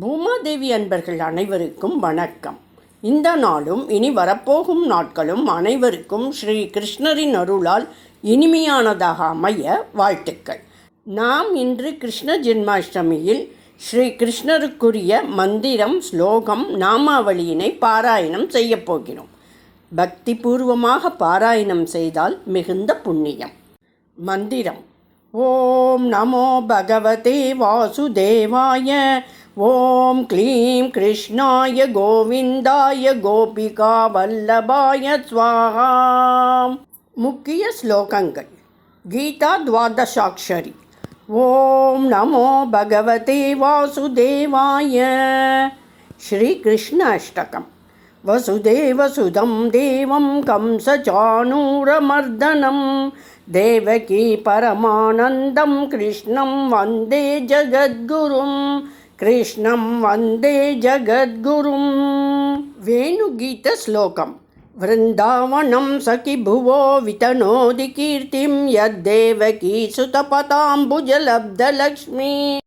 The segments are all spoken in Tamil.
பூமாதேவி அன்பர்கள் அனைவருக்கும் வணக்கம். இந்த நாளும் இனி வரப்போகும் நாட்களும் அனைவருக்கும் ஸ்ரீ கிருஷ்ணரின் அருளால் இனிமையானதாக அமைய வாழ்த்துக்கள். நாம் இன்று கிருஷ்ண ஜென்மாஷ்டமியில் ஸ்ரீ கிருஷ்ணருக்குரிய மந்திரம் ஸ்லோகம் நாமாவளியினை பாராயணம் செய்யப் போகிறோம். பக்தி பூர்வமாக பாராயணம் செய்தால் மிகுந்த புண்ணியம். மந்திரம். ஓம் நமோ பகவதே வாசுதேவாய ॐ क्लीं कृष्णाय गोविन्दाय गोपिकावल्लभाय स्वाहा। मुख्यश्लोकङ्गल् गीताद्वादशाक्षरी ॐ नमो भगवते वासुदेवाय। श्रीकृष्णष्टकं वसुदेवसुधं देवं कंसचानूरमर्दनं देवकी परमानन्दं कृष्णं वन्दे जगद्गुरुम्। कृष्णं वन्दे जगद्गुरुं। वेणुगीतश्लोकं। वृन्दावनं सखि भुवो वितनोदिकीर्तिं यद्देवकी सुतपताम्बुज लब्धलक्ष्मि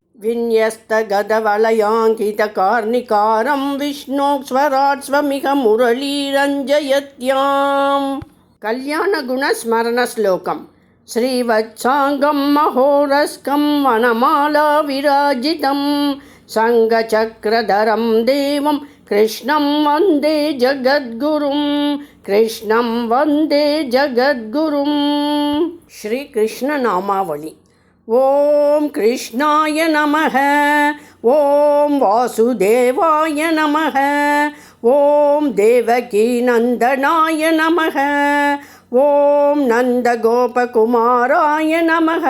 विष्णोः स्वराट् स्वमिह मुरलीरञ्जयत्यां कल्याणगुणस्मरणश्लोकं। श्रीवत्साङ्गं महोरस्कं वनमाला विराजितम् சங்கச்சக்கரதரம் தேவம். கிருஷ்ணம் வந்தே ஜகத்குரும். கிருஷ்ணம் வந்தே ஜகத்குரும். ஸ்ரீ கிருஷ்ண நாமாவளி ஓம் கிருஷ்ணாய நமக. ஓம் வாசுதேவாய நமக. ஓம் தேவகி நந்தனாய நமக. ஓம் நந்தகோபகுமாராய நமக.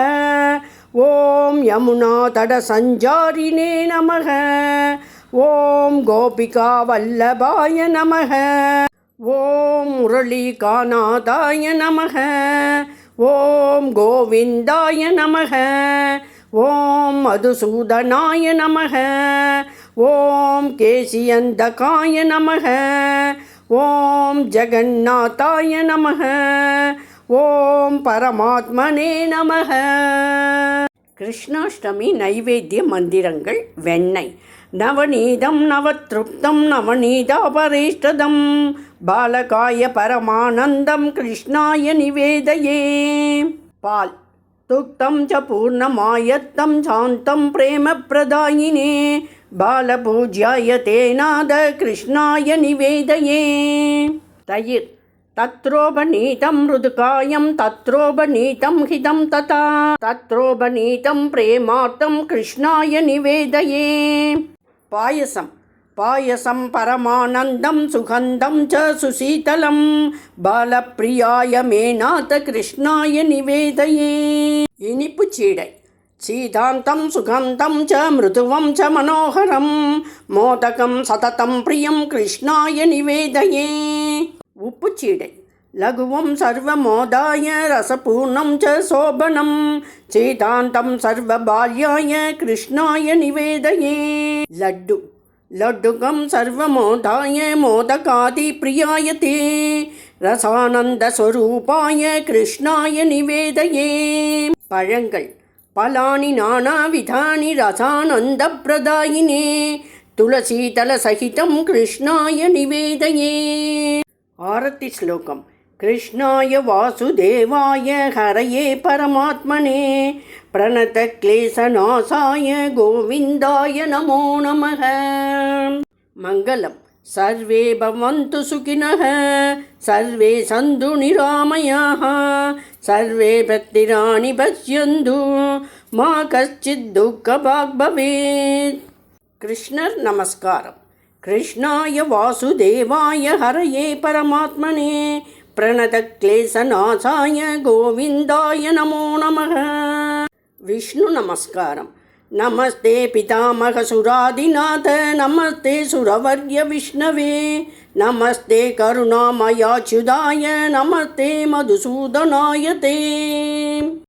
ஓம் யமுனா தட சஞ்சாரினே நமக. ஓம் கோபிகா வல்லபாய நமக. ஓம் முரளிகாநாதாய நமக. ஓம் கோவிந்தாய நமக. ஓம் மதுசூதனாய நமக. ஓம் கேசியந்தகாய நமக. ஓம் ஜெகநாத்தாய நமக. ஓம் பரமாத்மனே நமக. கிருஷ்ணாஷ்டமி நைவேத்திய மந்திரங்கள் வெண்ணெய். நவநீதம் நவத்ருப்தம் நவநீதாபரேஷ்டதம். பாலகாய பரமானந்தம் கிருஷ்ணாய நிவேதயே. பால். துக்தம் ச பூர்ணமாயத்தம் சாந்தம் பிரேமப்பிரதாயினே. பாலபூஜ்யாய தேநாத கிருஷ்ணாய நிவேதயே. தயிர். तत्रोपनीतं मृदुकायं तत्रोपनीतं हितं तथा तत्रोपनीतं प्रेमार्थं कृष्णाय निवेदये पायसं पायसं परमानन्दं सुगन्धं च सुशीतलं बालप्रियाय मेनाथ कृष्णाय निवेदये இனிப்பு சீடை சீதாந்தம் சுகந்தம் ச மிருதுவம் ச மனோகரம் மோதகம் சததம் பிரியம் கிருஷ்ணாய நிவேதயே பூச்சிடை லகுவம் சர்வமோதாய ரசபூர்ணம் ச சோபனம். சீதாந்தம் சர்வபால்யாய கிருஷ்ணாய நிவேதயே. லட்டு. லட்டுகம் சர்வமோதாய மோதகாதி பிரியாயதே ரசானந்தஸ்வரூபாய கிருஷ்ணாய நிவேதயே. பழங்கள். பலானி நானாவிதானி ரசானந்த பிரதாயினே. துளசீதல சகிதம் கிருஷ்ணாய நிவேதையே. आरतिश्लोकं कृष्णाय वासुदेवाय हरये परमात्मने प्रणतक्लेशनासाय गोविन्दाय नमो नमः। मङ्गलं सर्वे भवन्तु सुखिनः। सर्वे सन्धुनिरामयाः सर्वे भक्तिराणि पश्यन्तु। मा कश्चिद्दुःखग्भवेत् कृष्ण नमस्कारः கிருஷ்ணாய வாசுதேவாய ஹரயே பரமாத்மனே. பிரணத கிளேசநாசாய கோவிந்தாய நமோ நமக. விஷ்ணு நமஸ்காரம். நமஸ்தே பிதாமக சுராதிநாத. நமஸ்தே சுரவர்ய விஷ்ணவே. நமஸ்தே கருணாமயாச்சுதாய. நமஸ்தே மதுசூதனாய தே